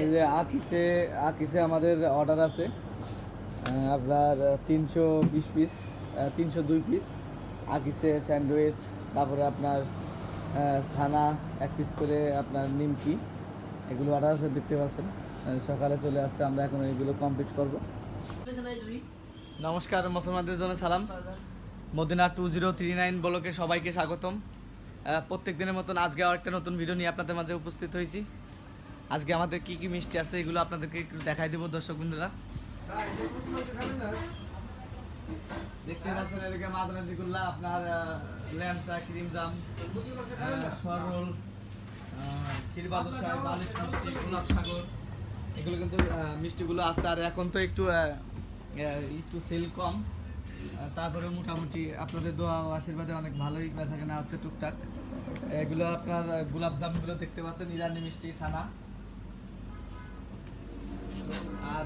এই যে আকিসে আকিসে আমাদের অর্ডার আছে। আপনার তিনশো বিশ পিস তিনশো দুই পিস আকিসে স্যান্ডউইচ, তারপরে আপনার ছানা, এক পিস করে আপনার নিমকি। এগুলো অর্ডার আছে, দেখতে পাচ্ছেন। সকালে চলে আসছে, আমরা এখন এগুলো কমপ্লিট করব। নমস্কার, মুসলমানদের জন্য সালাম। Madina two zero three nine ব্লকে সবাইকে স্বাগতম। প্রত্যেক দিনের মতন আজকে আর একটা নতুন ভিডিও নিয়ে আপনাদের মাঝে উপস্থিত হয়েছি। আজকে আমাদের কি কি মিষ্টি আছে এগুলো আপনাদেরকে একটু দেখাই দেবো দর্শক বন্ধুরা। দেখতে পাচ্ছেন এদিকে মাদ্রাজিগুল্লা আপনার ল্যাংচা ক্রিম জাম সরল আহ, বালিশ মিষ্টি গোলাপ সাগর এগুলো কিন্তু মিষ্টিগুলো আছে। আর এখন তো একটু একটু সেল কম। তারপরে মোটামুটি আপনাদের দোয়া আশীর্বাদে অনেক ভালোই বেচা কেনা আছে টুকটাক। এগুলো আপনার আহ, গোলাপ জামগুলো দেখতে পাচ্ছেন ইরানি মিষ্টি ছানা।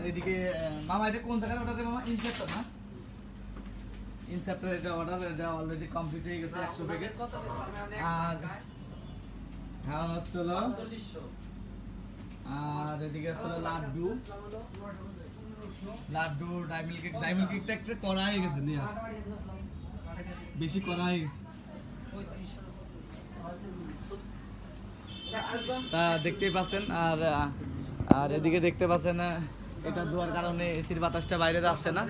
এদিকে মামা এটা কোন জায়গায় অর্ডার মামা? ইনসেপ্টর না? ইনসেপ্টর এটা অর্ডার এটা অলরেডি কমপ্লিট হয়ে গেছে একশো প্যাকেট আর হ্যাঁ হচ্ছিল আর এদিকে আসলে লাড্ডু। লাড্ডু ডাইমিল কেক ডাইমিল কেকটা একটা করা হয়ে গেছে নিয়ে বেশি করা হয়ে গেছে। তা দেখতেই পাচ্ছেন আর আর এদিকে দেখতে পাচ্ছেন এটা ধোয়ার কারণে এসির বাতাসটা বাইরে যাচ্ছে না।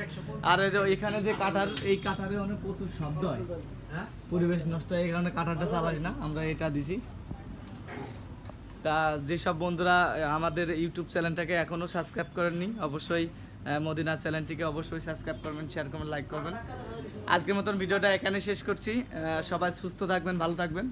আর এই যে এখানে যে কাটার এই কাটারে অনেক প্রচুর শব্দ হয়। পরিবেশ নষ্ট হয়, এই কারণে কাটারটা চালাই না। আমরা এটা দিছি। তা যেসব বন্ধুরা আমাদের ইউটিউব চ্যানেলটাকে এখনও সাবস্ক্রাইব করেননি, অবশ্যই মদিনা চ্যানেলটিকে অবশ্যই সাবস্ক্রাইব করবেন শেয়ার করবেন লাইক করবেন। আজকের মতন ভিডিওটা এখানে শেষ করছি। সবাই সুস্থ থাকবেন, ভালো থাকবেন।